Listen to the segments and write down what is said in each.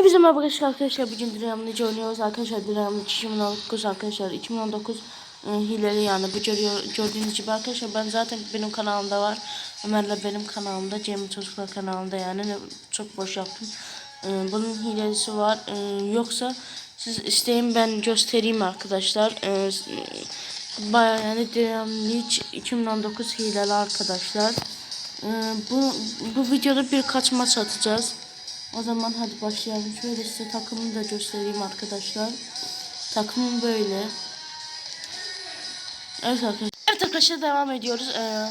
Hepinize merhaba arkadaşlar. Arkadaşlar bugün League oynuyoruz. Arkadaşlar League 2019 arkadaşlar 2019 e, hileli yani. Bu gördüğünüz gibi arkadaşlar ben zaten benim kanalımda var. Ömer'le benim kanalımda Cemil Çocuklar kanalında yani. Çok boş yaptım. E, bunun hilesi var. E, yoksa siz isteyin ben göstereyim arkadaşlar. E, baya yani League 2019 hileli arkadaşlar. Bu, bu videoda birkaç maç atacağız o zaman hadi başlayalım. Şöyle size takımını da göstereyim arkadaşlar. Takımım böyle. Evet arkadaşlar. Evet arkadaşlar devam ediyoruz. Ee,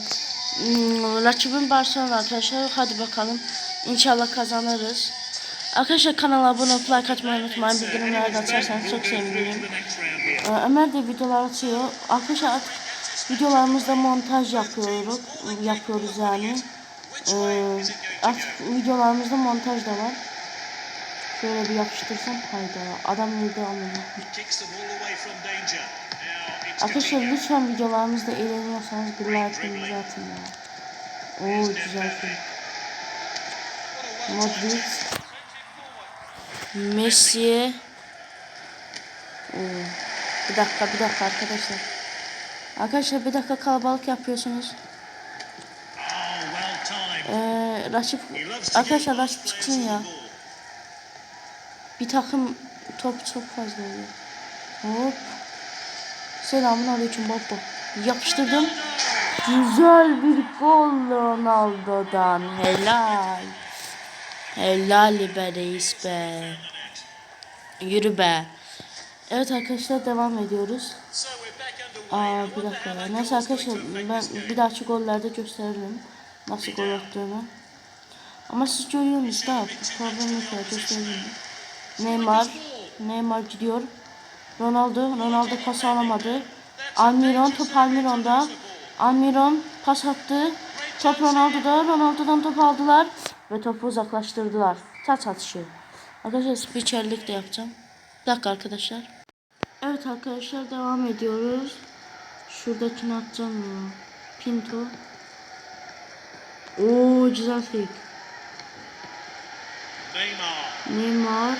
hmm, rakibim Barcelona arkadaşlar. Hadi bakalım. İnşallah kazanırız. Arkadaşlar kanala abone olup like atmayı unutmayın. Bildirimleri açarsanız çok sevinirim. Ee, Ömer de videolar atıyor. Arkadaşlar artık videolarımızda montaj yapıyoruz. Yapıyoruz yani. Ee, artık videolarımızda montaj da var. Şöyle bir yapıştırsam hayda adam. Now it's Arkadaşlar lütfen videolarımızda eğleniyorsanız bir like'ınızı atın ya. Oo güzel film. Modric. Messi. Oo. Bir dakika bir dakika arkadaşlar. Arkadaşlar bir dakika kalabalık yapıyorsunuz. timed. Ee, rakip arkadaşlar rakip çıksın ya. Bir takım top çok fazla oluyor. Hop. Selamun aleyküm baba. Yapıştırdım. Güzel bir gol Ronaldo'dan. Helal. Helal be reis be. Yürü be. Evet arkadaşlar devam ediyoruz. Aa bir dakika. Neyse arkadaşlar ben bir dahaki gollerde gösteririm. Nasıl gol attığını. Ama siz görüyorsunuz da problem yok ya gösteririm. Neymar. Neymar gidiyor. Ronaldo. Ronaldo pas alamadı. Almiron top Almiron'da. Almiron pas attı. Top Ronaldo'da. Ronaldo'dan top aldılar. Ve topu uzaklaştırdılar. Taç atışı. Arkadaşlar spikerlik de yapacağım. Bir dakika arkadaşlar. Evet arkadaşlar devam ediyoruz. Şuradakini atacağım. Pinto. Oo güzel fake. Neymar. Neymar.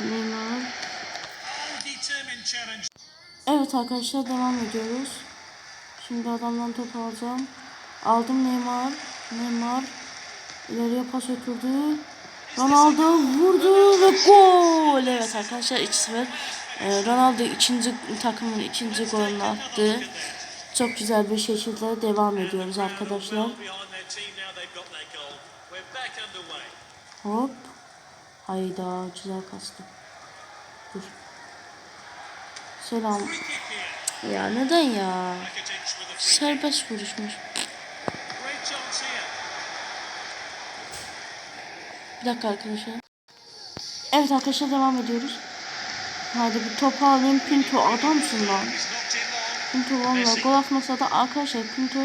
Neymar. Evet arkadaşlar devam ediyoruz. Şimdi adamdan top alacağım. Aldım Neymar. Neymar. İleriye pas ötürdü. Ronaldo vurdu ve gol. Evet arkadaşlar 2-0. Ee, Ronaldo ikinci takımın ikinci golünü attı. Çok güzel bir şekilde devam ediyoruz arkadaşlar. Hop. Hayda güzel kastı. Dur. Selam. Ya neden ya? Serbest vuruşmuş. Bir dakika arkadaşlar. Evet arkadaşlar devam ediyoruz. Hadi bir topu alayım. Pinto adamsın lan. Pinto valla gol atmasa da arkadaşlar Pinto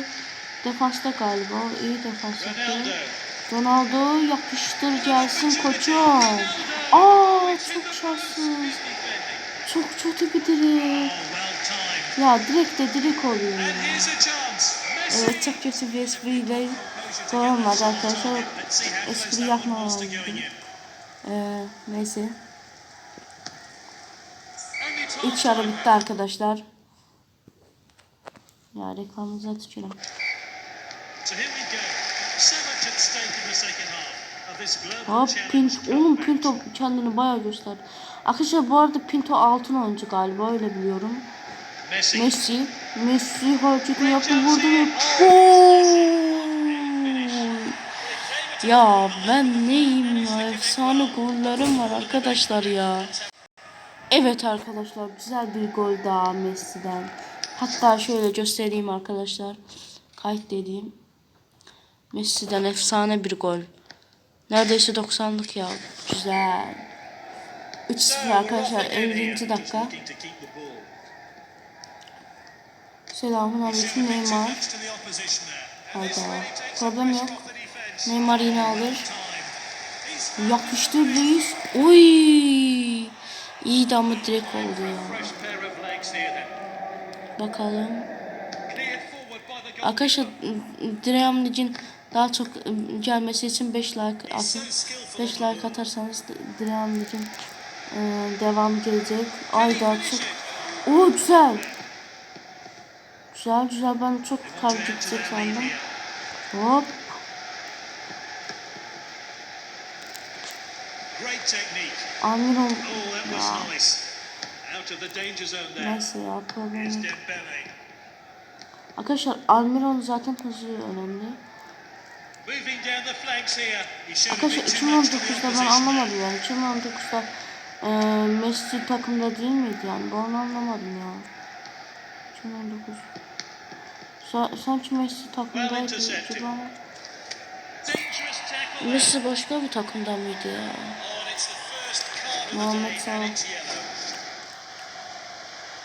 defansta galiba. O iyi defans yapıyor. Ronaldo yapıştır gelsin koçum. Aa çok şanssız. Çok kötü bir direk. Ya direkt de direkt oluyor. Evet çok kötü bir espriyle gol olmadı arkadaşlar. Espri in. Ee, neyse. İlk yarı bitti arkadaşlar. Ya reklamımıza tükürüm. So here we go. So much at stake in the second half of this global Hop challenge. Pint, oğlum Pinto kendini bayağı gösterdi. Arkadaşlar bu arada Pinto altın oyuncu galiba öyle biliyorum. Messi. Messi, Messi hareketini yaptı vurdu ve gol. Ya ben neyim ya efsane gollerim var arkadaşlar ya. Evet arkadaşlar güzel bir gol daha Messi'den. Hatta şöyle göstereyim arkadaşlar. Kayıt dediğim. Messi'den efsane bir gol. Neredeyse 90'lık ya. Güzel. 3-0 arkadaşlar 50. dakika. Selamun aleyküm Neymar. Hayda. Problem yok. Neymar yine alır. Yapıştır reis. Oy. İyi de ama direkt oldu ya. Bakalım. Arkadaşlar Dream League'in daha çok ıı, gelmesi için 5 like atın. so skillful 5 like atarsanız League'in e, devam gelecek. Ay daha çok. Oo güzel. Güzel güzel ben çok yukarı gidecek sandım. Hop. Zone there. Neyse ya problem. Arkadaşlar Almiron zaten hızı önemli. Arkadaşlar bit too much to the 2019'da ben anlamadım yani. 2019'da e, Messi takımda değil miydi yani? Ben onu anlamadım ya. 2019. Sa sanki Messi takımdaydı. Dangerous tackle. Messi başka bir takımda mıydı ya? Oh, Muhammed Salah.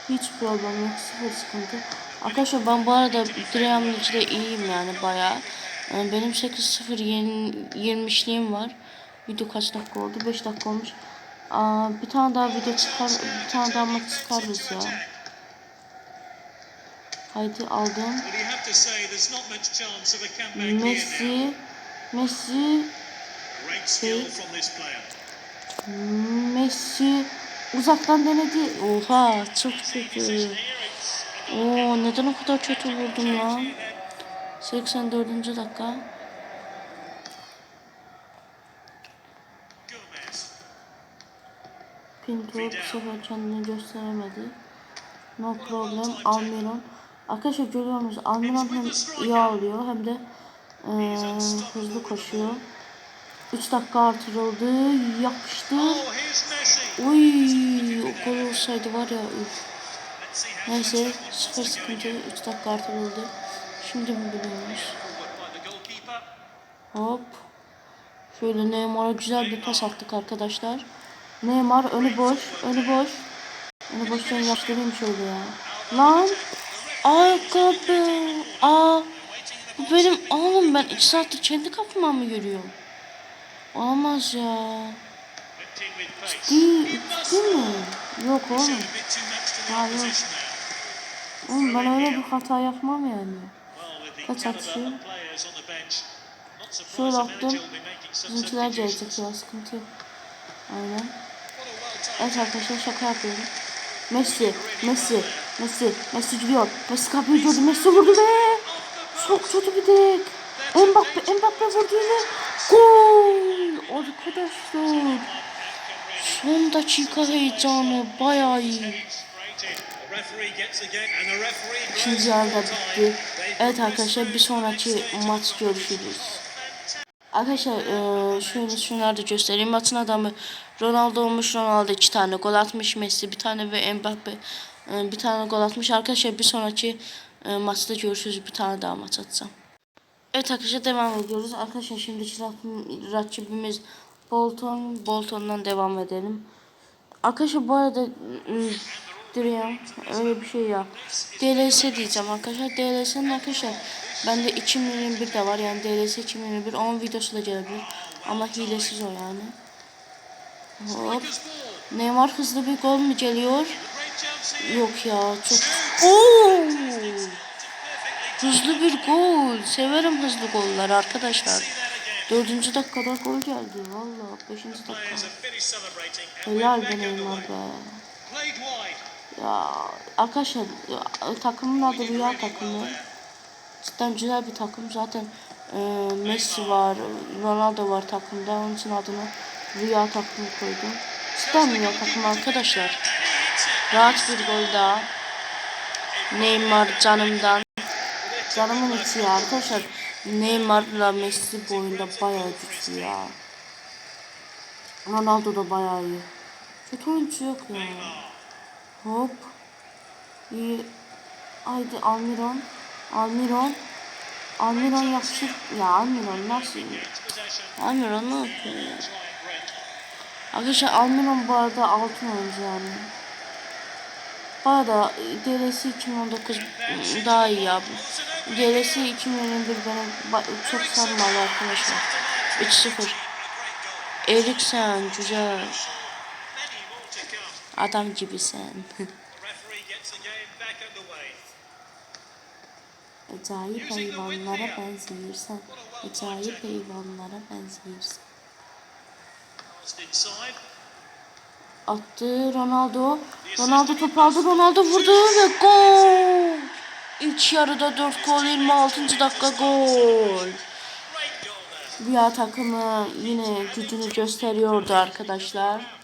Hiç problem yok. Sıfır sıkıntı. Arkadaşlar ben bu arada Dream League'de iyiyim yani bayağı. Yani benim 8-0 yen- yenmişliğim var. Video kaç dakika oldu? 5 dakika olmuş. Aa, bir tane daha video çıkar, bir tane daha maç çıkarız ya. Haydi aldım. Messi, Messi, player. Messi uzaktan denedi. Oha çok kötü. Oo neden o kadar kötü vurdum lan? 84. dakika. Pinto bu sefer kendini gösteremedi. No problem. Almiron. Arkadaşlar görüyorsunuz Almiron hem iyi alıyor hem de eee, hızlı koşuyor. 3 dakika artırıldı. Yapıştı. Uy, o gol olsaydı var ya. Üf. Neyse sıfır sıkıntı. again. 3 dakika artırıldı. Şimdi mi biliyormuş? Hop. Şöyle Neymar'a güzel bir pas attık arkadaşlar. Neymar önü boş, önü boş. Önü boştan yaptırayım şöyle ya. Lan! Ayakkabı! Aa! Bu benim oğlum ben 2 saattir kendi kapıma mı görüyorum? Olamaz ya. Değil, değil mi? Yok oğlum. a bit too much to the Ha, yok. opposition there. Oğlum ben öyle bir hata yapmam yani. Kaç surprised Şöyle some Bizimkiler gelecek ya sıkıntı yok. Aynen. Evet arkadaşlar şaka yapıyorum. Messi, Messi, Messi, Messi gidiyor. Messi kapıyı gördü. Messi vurdu be. Çok kötü bir direk. Mbappe, Mbappe vurdu yine. Gol. Arkadaşlar. Son dakika heyecanı bayağı iyi. İkinci yarıda bitti. Evet arkadaşlar bir sonraki maç görüşürüz. Arkadaşlar eee şöyle şunları da göstereyim. Maçın adamı Ronaldo olmuş. Ronaldo iki tane gol atmış. Messi bir tane ve Mbappe eee, bir tane gol atmış. Arkadaşlar bir sonraki eee, maçta görüşürüz. Bir tane daha maç atacağım. Evet arkadaşlar devam ediyoruz. Arkadaşlar şimdi rakibimiz Bolton. Bolton'dan devam edelim. Arkadaşlar bu arada Dream öyle bir şey ya. DLS diyeceğim arkadaşlar. DLS'nin arkadaşlar bende 2021 de var. Yani DLS 2021 onun videosu da gelebilir. Ama hilesiz o yani. Hop. Neymar hızlı bir gol mü geliyor? Yok ya çok. Oo! Hızlı bir gol. Severim hızlı goller arkadaşlar. Dördüncü dakikada gol geldi. Valla beşinci dakika. Helal be Neymar be. Ya arkadaşlar takımın adı Rüya takımı. Cidden güzel bir takım. Zaten e, Messi var, Ronaldo var takımda. Onun için adını Rüya takımı koydum. Cidden Rüya takımı arkadaşlar. Rahat bir gol daha. Neymar canımdan. Canımın içi ya arkadaşlar. Neymar'la Messi bu oyunda bayağı güçlü ya. Ronaldo da bayağı iyi. Kötü oyuncu yok ya. Hop. İyi. Haydi Almiron. Almiron. Almiron yapışır. Ya Almiron nasıl? Almiron ne yapıyor ya? Arkadaşlar Almiron bu arada altın oyuncu yani. Bu arada DLS 2019 daha iyi ya. DLS 2021 beni ba- çok sarmadı arkadaşlar. 3-0. Eriksen güzel. Adam gibisin. Acayip hayvanlara benziyorsun. Acayip hayvanlara benziyorsun. Attı Ronaldo. Ronaldo top aldı. Ronaldo vurdu ve gol. İlk yarıda 4 gol 26. dakika gol. Rüya takımı yine gücünü gösteriyordu arkadaşlar.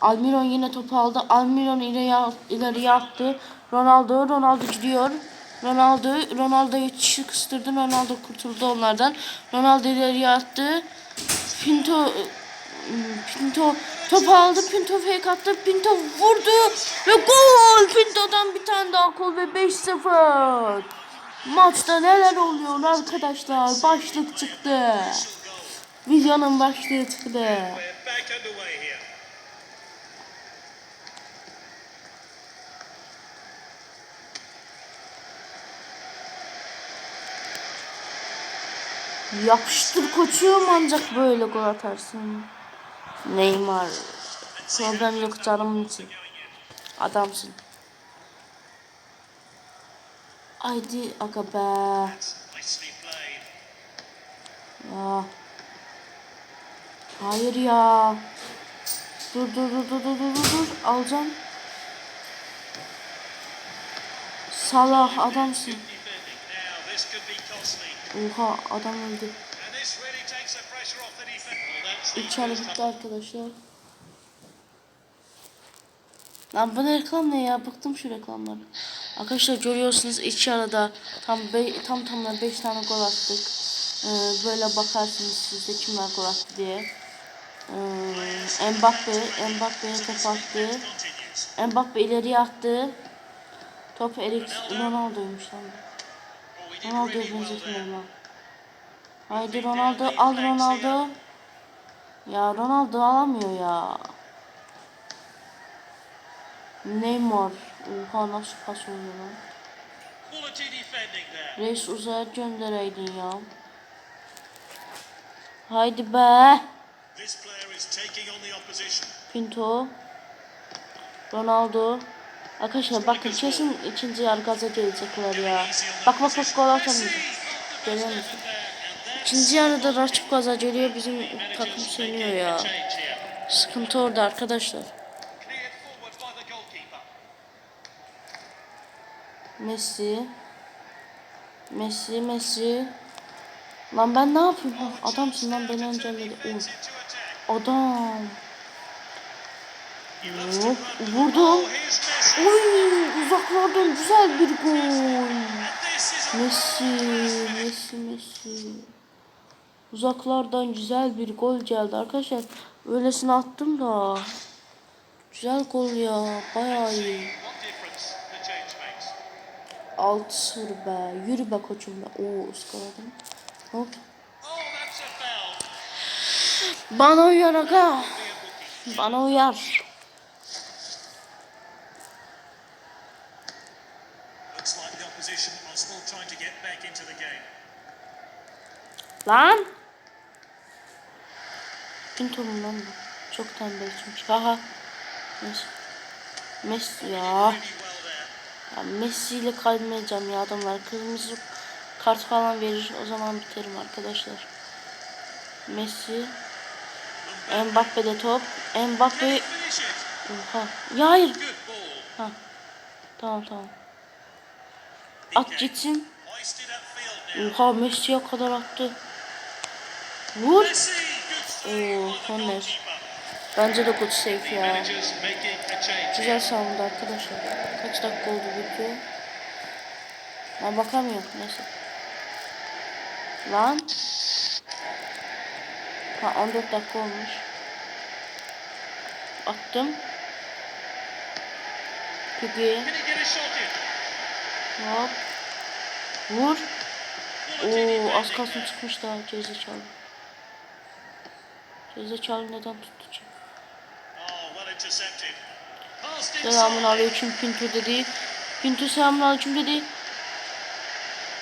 Almiron yine topu aldı. Almiron ileri, ileriye attı. Ronaldo, Ronaldo gidiyor. Ronaldo, Ronaldo'yu çıkıştırdı. Ronaldo kurtuldu onlardan. Ronaldo ileriye attı. Pinto Pinto top aldı. Pinto fake attı. Pinto vurdu ve gol. Pinto'dan bir tane daha gol ve 5-0. Maçta neler oluyor arkadaşlar? Başlık çıktı. Videonun başlığı çıktı. Yapıştır koçum ancak böyle gol atarsın. Neymar. Problem yok canımın için. Adamsın. Haydi aga be. Ya. Hayır ya. Dur dur dur dur dur dur dur. Alacağım. Salah adamsın. Well, that's the İçeri bitti arkadaşlar. Lan bu reklam ne ya? Bıktım şu reklamları. Arkadaşlar görüyorsunuz iç arada tam tam tamına 5 tane gol attık. Ee, böyle bakarsınız siz de kimler gol attı diye. Ee, Mbappe, Mbappe'ye top attı. Mbappe ileriye attı. Top Erik Ronaldo'ymuş lan. Ronaldo'ya benzetiyorum lan. Haydi Ronaldo al Ronaldo. Ya Ronaldo alamıyor ya. Neymar. Oha nasıl pas oluyor lan. Reis uzaya göndereydin ya. Haydi be. Pinto. Ronaldo. Arkadaşlar bakın kesin ikinci yarı gaza gelecekler ya. Bak bak bak gol atamıyor. Görüyor musun? İkinci yarıda rakip gaza geliyor bizim takım sönüyor ya. Sıkıntı orada arkadaşlar. Messi. Messi, Messi. Lan ben ne yapayım? Ha, adamsın lan beni engelledi. Attack. Adam. Hop, run. Oy uzaklardan güzel bir gol. Messi, Messi, Messi. Uzaklardan güzel bir gol geldi arkadaşlar. Öylesine attım da. Güzel gol ya. Bayağı iyi. what difference the change makes. 6-0 be. Yürü be koçum be. Oo ıskaladım. Hop. Bana uyar aga. Bana uyar. Lan. Pinto'nun lan bu. Çok tembel çünkü. Haha. Messi. Messi ya. Ya Messi ile kalmayacağım ya adamlar. Kırmızı kart falan verir. O zaman biterim arkadaşlar. Messi. Mbappe de top. Mbappe. Oha. Ya hayır. Ha. Tamam tamam. At gitsin. Oha Messi'ye kadar attı. Vur. Oo, corner. Bence de save The ya. Güzel savundu arkadaşlar. Kaç dakika oldu video? Ben bakamıyorum. Neyse. Lan. Ha 14 dakika olmuş. Attım. Peki. Hop. Vur. Oo az kalsın çıkmış daha Gerizekalı. Gerizekalı neden tuttu ki? Selamun aleyküm Pinto dedi. Pinto selamun aleyküm dedi.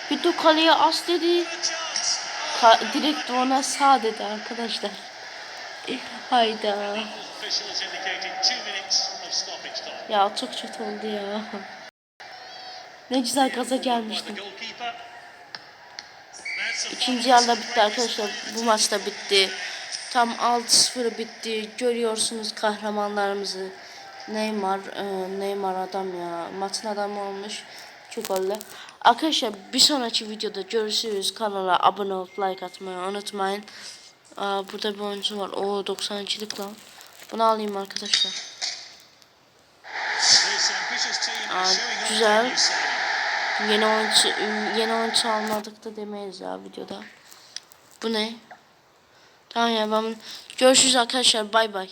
Pinto kaleye as dedi. Oh, Ka- direkt ona sağ dedi arkadaşlar. Hayda. Ya çok kötü oldu ya. Ne güzel gaza gelmiştim. İkinci yarıda bitti arkadaşlar. Bu maçta bitti. Tam 6-0 bitti. Görüyorsunuz kahramanlarımızı. Neymar, e, Neymar adam ya. Maçın adamı olmuş. Çok golle. Arkadaşlar bir sonraki videoda görüşürüz. Kanala abone olup like atmayı unutmayın. Aa, burada bir oyuncu var. O 92'lik lan. Bunu alayım arkadaşlar. Aa, güzel. Yeni oyuncu yeni oyuncu almadık da demeyiz ya videoda. Bu ne? Tamam ya ben görüşürüz arkadaşlar bay bay.